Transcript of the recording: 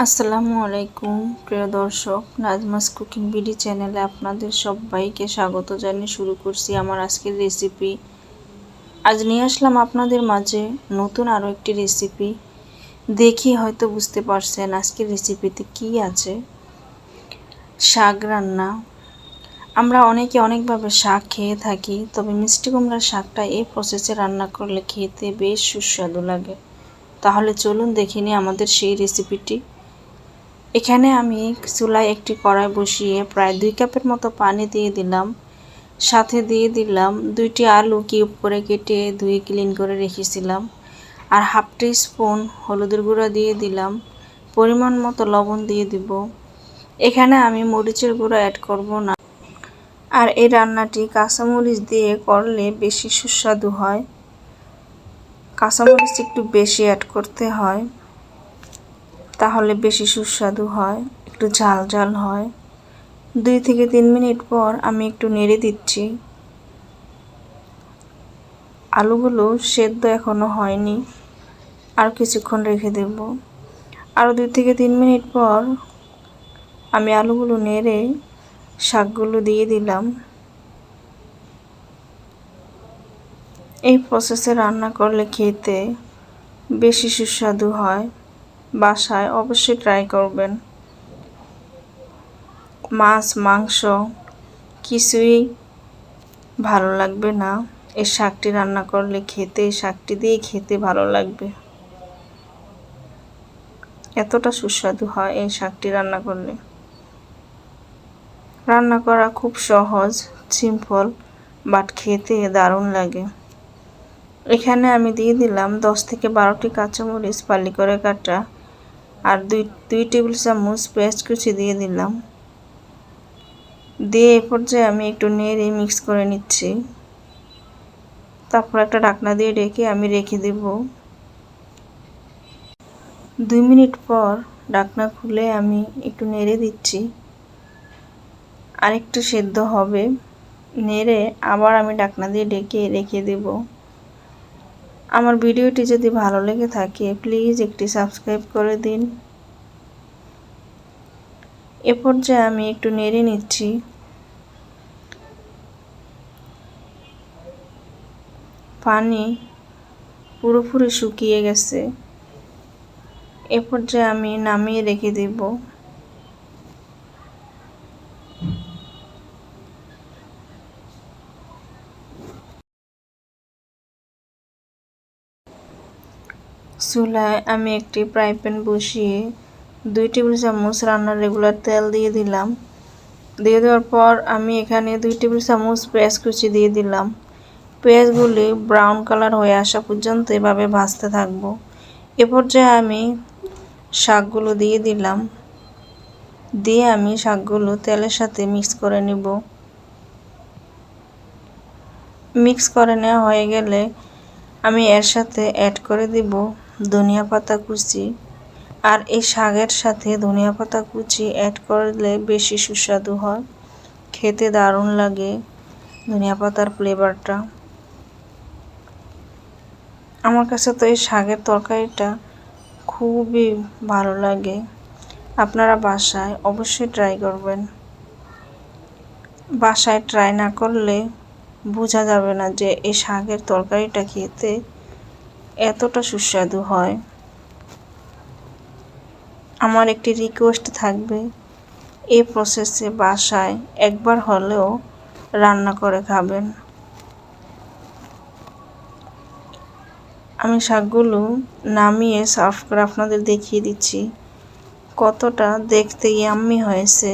আসসালামু আলাইকুম, প্রিয় দর্শক নাজমাস কুকিং বিডি চ্যানেলে আপনাদের সবাইকে স্বাগত জানিয়ে শুরু করছি আমার আজকের রেসিপি আজ নিয়ে আসলাম আপনাদের মাঝে নতুন আরও একটি রেসিপি দেখি হয়তো বুঝতে পারছেন আজকের রেসিপিতে কি আছে। শাক রান্না। আমরা অনেকে অনেকভাবে শাক খেয়ে থাকি, তবে মিষ্টি কুমড়ার শাকটা এই প্রসেসে রান্না করলে খেতে বেশ সুস্বাদু লাগে। তাহলে চলুন দেখে নিই আমাদের সেই রেসিপিটি এখানে আমি চুলায় একটি কড়াই বসিয়ে প্রায় দুই কাপের মতো পানি দিয়ে দিলাম। সাথে দিয়ে দিলাম দুইটি আলু কিউব করে কেটে ধুয়ে ক্লিন করে রেখেছিলাম। আর হাফ টি স্পুন হলুদের গুঁড়া দিয়ে দিলাম। পরিমাণ মতো লবণ দিয়ে দিব। এখানে আমি মরিচের গুঁড়ো অ্যাড করব না। আর এই রান্নাটি কাঁচামরিচ দিয়ে করলে বেশি সুস্বাদু হয়। কাঁচামরিচ একটু বেশি অ্যাড করতে হয়। তাহলে বেশি সুস্বাদু হয়, একটু ঝাল ঝাল হয়। দুই থেকে তিন মিনিট পর আমি একটু নেড়ে দিচ্ছি। আলুগুলো সেদ্ধ এখনও হয়নি, আর কিছুক্ষণ রেখে দেব। আরও দুই থেকে তিন মিনিট পর আমি আলুগুলো নেড়ে শাকগুলো দিয়ে দিলাম। এই প্রসেসে রান্না করলে খেতে বেশি সুস্বাদু হয়। বাসায় অবশ্যই ট্রাই করবেন। মাছ, মাংস কিছুই ভালো লাগবে না। এই শাকটি রান্না করলে খেতে, এই শাকটি দিয়ে খেতে ভালো লাগবে। এতটা সুস্বাদু হয় এই শাকটি রান্না করলে। রান্না করা খুব সহজ সিম্পল বাট খেতে দারুণ লাগে। এখানে আমি দিয়ে দিলাম দশ থেকে বারোটি কাঁচামরিচ পালি করে কাটা আর দুই দুই টেবিল চামচ পেঁয়াজ কুচি দিয়ে দিলাম। দিয়ে এ পর্যায়ে আমি একটু নেড়ে মিক্স করে নিচ্ছি। তারপর একটা ঢাকনা দিয়ে রেখে আমি রেখে দেব। দুই মিনিট পর ঢাকনা খুলে আমি একটু নেড়ে দিচ্ছি। আরেকটু সেদ্ধ হবে। নেড়ে আবার আমি ঢাকনা দিয়ে ডেকে রেখে দেব। আমার ভিডিওটি যদি ভালো লেগে থাকে প্লিজ একটি সাবস্ক্রাইব করে দিন। এ পর্যায়ে আমি একটু নেড়ে নিচ্ছি। পানি পুরোপুরি শুকিয়ে গেছে। এ পর্যায়ে আমি নামিয়ে রেখে দেব। চুলায় আমি একটি ফ্রাই প্যান বসিয়ে দুই টেবিল চামচ রান্নার রেগুলার তেল দিয়ে দিলাম। দিয়ে দেওয়ার পর আমি এখানে দুই টেবিল চামচ পেঁয়াজ কুচি দিয়ে দিলাম। পেঁয়াজগুলি ব্রাউন কালার হয়ে আসা পর্যন্ত এভাবে ভাজতে থাকব। এ পর্যায়ে আমি শাকগুলো দিয়ে দিলাম। দিয়ে আমি শাকগুলো তেলের সাথে মিক্স করে নিব। মিক্স করে নেওয়া হয়ে গেলে আমি এর সাথে অ্যাড করে দিব। ধনিয়া পাতা কুচি। আর এই শাকের সাথে ধনিয়া পাতা কুচি অ্যাড করলে বেশি সুস্বাদু হয়। খেতে দারুণ লাগে ধনিয়া পাতার ফ্লেভারটা আমার কাছে তো এই শাকের তরকারিটা খুবই ভালো লাগে। আপনারা বাসায় অবশ্যই ট্রাই করবেন। বাসায় ট্রাই না করলে বোঝা যাবে না যে এই শাকের তরকারিটা খেতে এতটা সুস্বাদু হয়। আমার একটি রিকোয়েস্ট থাকবে। এই প্রসেসে বাসায় একবার হলেও রান্না করে খাবেন। আমি শাকগুলো নামিয়ে সার্ভ করে আপনাদের দেখিয়ে দিচ্ছি। কতটা দেখতে ইয়াম্মি হয়েছে।